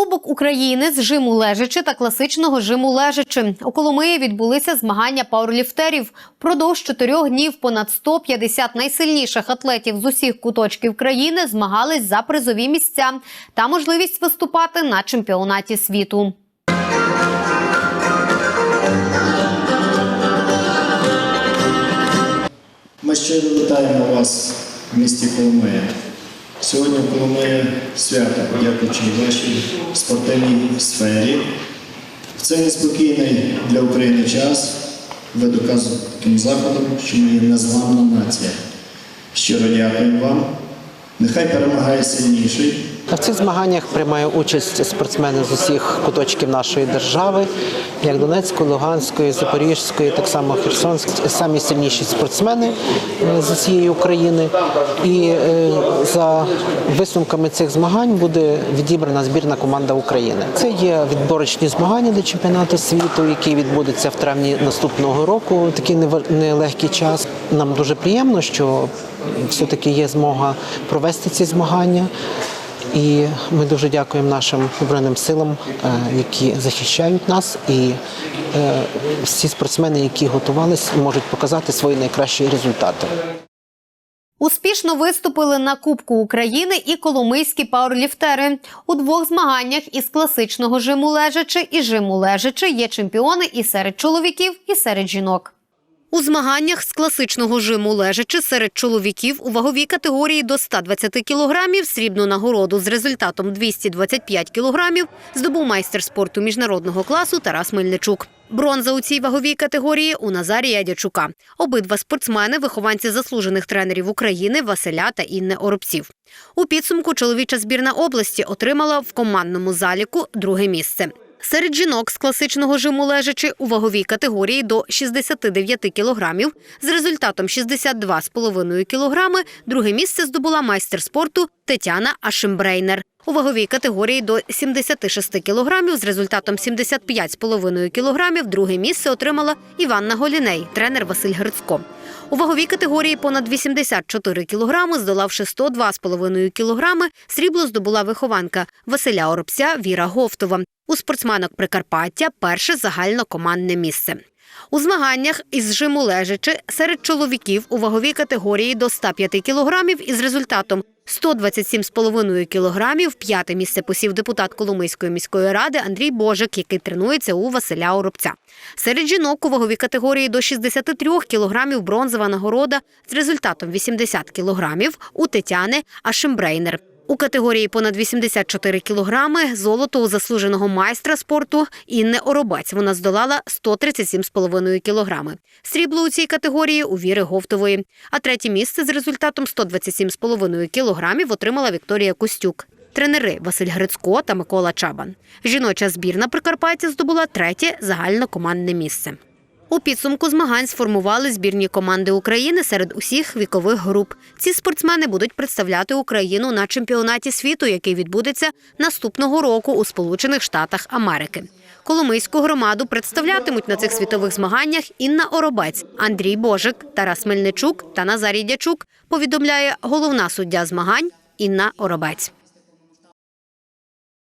Кубок України з жиму лежачи та класичного жиму лежачи. У Коломиї відбулися змагання пауерліфтерів. Продовж чотирьох днів понад 150 найсильніших атлетів з усіх куточків країни змагались за призові місця та можливість виступати на чемпіонаті світу. Ми щиро вітаємо вас в місті Коломия. Сьогодні в Коломиї свято, дякуючи вашій спортивній сфері. В цей неспокійний для України час ви доказуєте таким заходом, що ми є незламна нація. Щиро дякуємо вам. Нехай перемагає сильніший. В цих змаганнях приймає участь спортсмени з усіх куточків нашої держави, як Донецької, Луганської, Запорізької, так само Херсонської, самі сильніші спортсмени е, з усієї України. І е, за висновками цих змагань буде відібрана збірна команда України. Це є відборочні змагання до чемпіонату світу, який відбудеться в травні наступного року. Такий нелегкий час. Нам дуже приємно, що все-таки є змога провести ці змагання. І ми дуже дякуємо нашим збройним силам, е, які захищають нас, і е, всі спортсмени, які готувалися, можуть показати свої найкращі результати. Успішно виступили на Кубку України і коломийські пауерліфтери. У двох змаганнях із класичного жиму лежачи і жиму лежачи є чемпіони і серед чоловіків, і серед жінок. У змаганнях з класичного жиму лежачи серед чоловіків у ваговій категорії до 120 кілограмів срібну нагороду з результатом 225 кілограмів здобув майстер спорту міжнародного класу Тарас Мельничук. Бронза у цій ваговій категорії у Назарія Дячука. Обидва спортсмени – вихованці заслужених тренерів України Василя та Інни Оробців. У підсумку чоловіча збірна області отримала в командному заліку друге місце. Серед жінок з класичного жиму лежачи у ваговій категорії до 69 кілограмів з результатом 62,5 кілограми друге місце здобула майстер спорту Тетяна Ашимбрейнер. У ваговій категорії до 76 кілограмів з результатом 75,5 кілограмів друге місце отримала Іванна Голіней, тренер Василь Грицько. У ваговій категорії понад 84 кілограми, здолавши 102,5 кілограми, срібло здобула вихованка Василя Оробця Віра Говтова. У спортсменок Прикарпаття перше загальнокомандне місце. У змаганнях із жиму лежачи серед чоловіків у ваговій категорії до 105 кілограмів із результатом 127,5 кілограмів п'яте місце посів депутат Коломийської міської ради Андрій Божик, який тренується у Василя Оробця. Серед жінок у ваговій категорії до 63 кілограмів бронзова нагорода з результатом 80 кілограмів у Тетяни Ашимбрейнер. У категорії понад 84 кілограми золото у заслуженого майстра спорту Інни Оробець. Вона здолала 137,5 кілограми. Срібло у цій категорії у Віри Говтової. А третє місце з результатом 127,5 кілограмів отримала Вікторія Костюк. Тренери Василь Грицько та Микола Чабан. Жіноча збірна Прикарпаття здобула третє загальнокомандне місце. У підсумку змагань сформували збірні команди України серед усіх вікових груп. Ці спортсмени будуть представляти Україну на чемпіонаті світу, який відбудеться наступного року у Сполучених Штатах Америки. Коломийську громаду представлятимуть на цих світових змаганнях Інна Оробець, Андрій Божик, Тарас Мельничук та Назарій Дячук. Повідомляє головна суддя змагань Інна Оробець.